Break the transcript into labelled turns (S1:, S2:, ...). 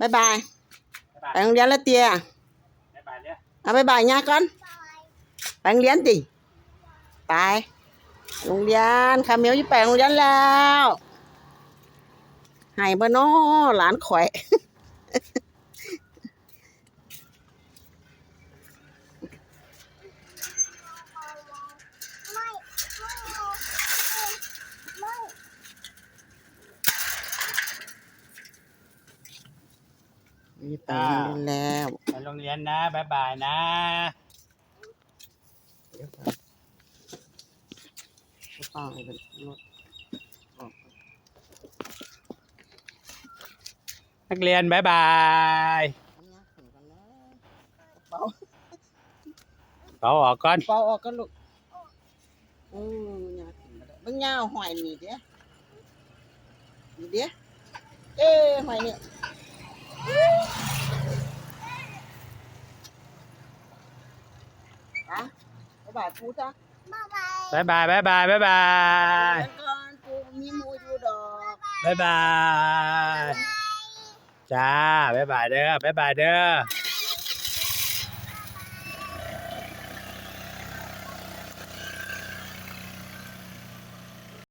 S1: บายบายไปโรงเรียนแล้วเตีย
S2: บ๊ายบายเนี่ย
S1: เอาบายบายย่าก่อนไปโรงเรียนติไปโรงเรียนคาเมลอยู่ไปโรงเรียนแล้วให้บ่น้อหลานข่อย นี่ไปโรงเรียนแล้ว
S2: ไปโรงเรียนนะบ๊ายบายนะ
S1: ป้าให้เป็นรถออก
S2: นักเรียนบ๊ายบาย
S1: อันนี้ขึ้นกันนะเบา
S2: เอาออกก่อน
S1: เบาออกกันลูกอืมยาขึ้นมาแล้วเบิ่งยาวหอยนี่เด้อนี่เด้อเอ้หอยนี่อะบ๊ายบายปูจ้ะ
S2: บ๊ายบายบ๊ายบายบ๊ายบาย
S1: เดี๋ย วก่อนปูมีหมูอยู่ดอก
S2: บ๊ายบายจ้าบ๊ายบายเด้อบ๊ายบายเด้อ